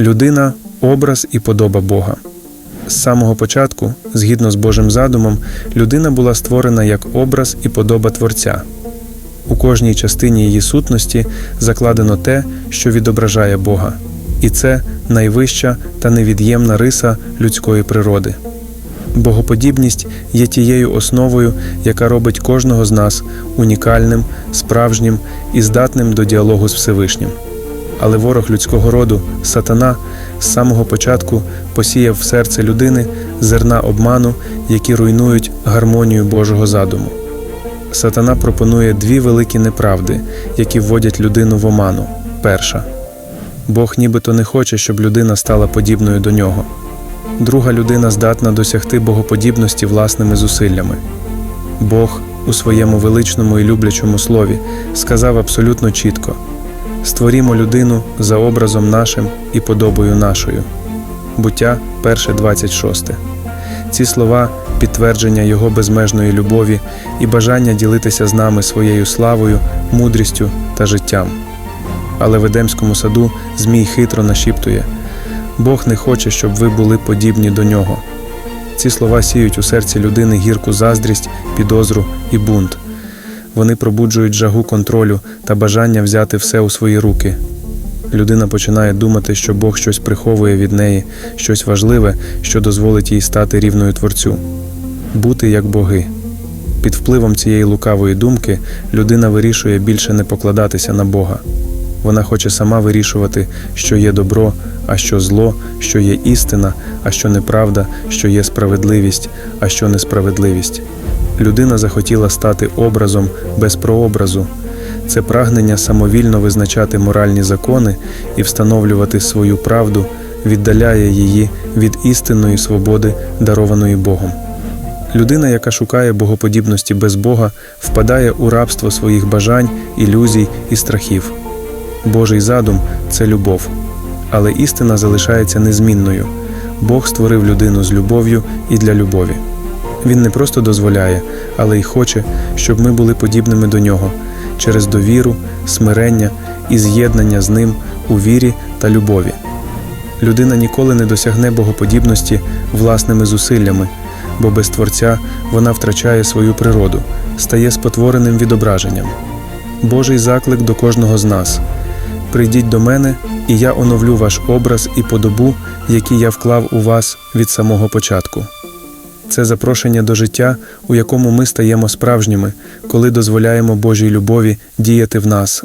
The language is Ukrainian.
Людина образ і подоба Бога. З самого початку, згідно з Божим задумом, людина була створена як образ і подоба Творця. У кожній частині її сутності закладено те, що відображає Бога, і це найвища та невід'ємна риса людської природи. Богоподібність є тією основою, яка робить кожного з нас унікальним, справжнім і здатним до діалогу з Всевишнім. Але ворог людського роду, сатана, з самого початку посіяв в серце людини зерна обману, які руйнують гармонію Божого задуму. Сатана пропонує дві великі неправди, які вводять людину в оману. Перша Бог нібито не хоче, щоб людина стала подібною до нього. Друга людина здатна досягти богоподібності власними зусиллями. Бог у своєму величному і люблячому слові сказав абсолютно чітко: створімо людину за образом нашим і подобою нашою. Буття 1.26. Ці слова підтвердження Його безмежної любові і бажання ділитися з нами своєю славою, мудрістю та життям. Але в Едемському саду Змій хитро нашіптує Бог не хоче, щоб ви були подібні до нього. Ці слова сіють у серці людини гірку заздрість, підозру і бунт. Вони пробуджують жагу контролю та бажання взяти все у свої руки. Людина починає думати, що Бог щось приховує від неї, щось важливе, що дозволить їй стати рівною Творцю, бути як боги. Під впливом цієї лукавої думки людина вирішує більше не покладатися на Бога. Вона хоче сама вирішувати, що є добро, а що зло, що є істина, а що неправда, що є справедливість, а що несправедливість. Людина захотіла стати образом без прообразу. Це прагнення самовільно визначати моральні закони і встановлювати свою правду віддаляє її від істинної свободи, дарованої Богом. Людина, яка шукає богоподібності без Бога, впадає у рабство своїх бажань, ілюзій і страхів. Божий задум це любов, але істина залишається незмінною. Бог створив людину з любов'ю і для любові. Він не просто дозволяє, але й хоче, щоб ми були подібними до нього через довіру, смирення і з'єднання з ним у вірі та любові. Людина ніколи не досягне богоподібності власними зусиллями, бо без Творця вона втрачає свою природу, стає спотвореним відображенням. Божий заклик до кожного з нас. Прийдіть до мене, і я оновлю ваш образ і подобу, які я вклав у вас від самого початку. Це запрошення до життя, у якому ми стаємо справжніми, коли дозволяємо Божій любові діяти в нас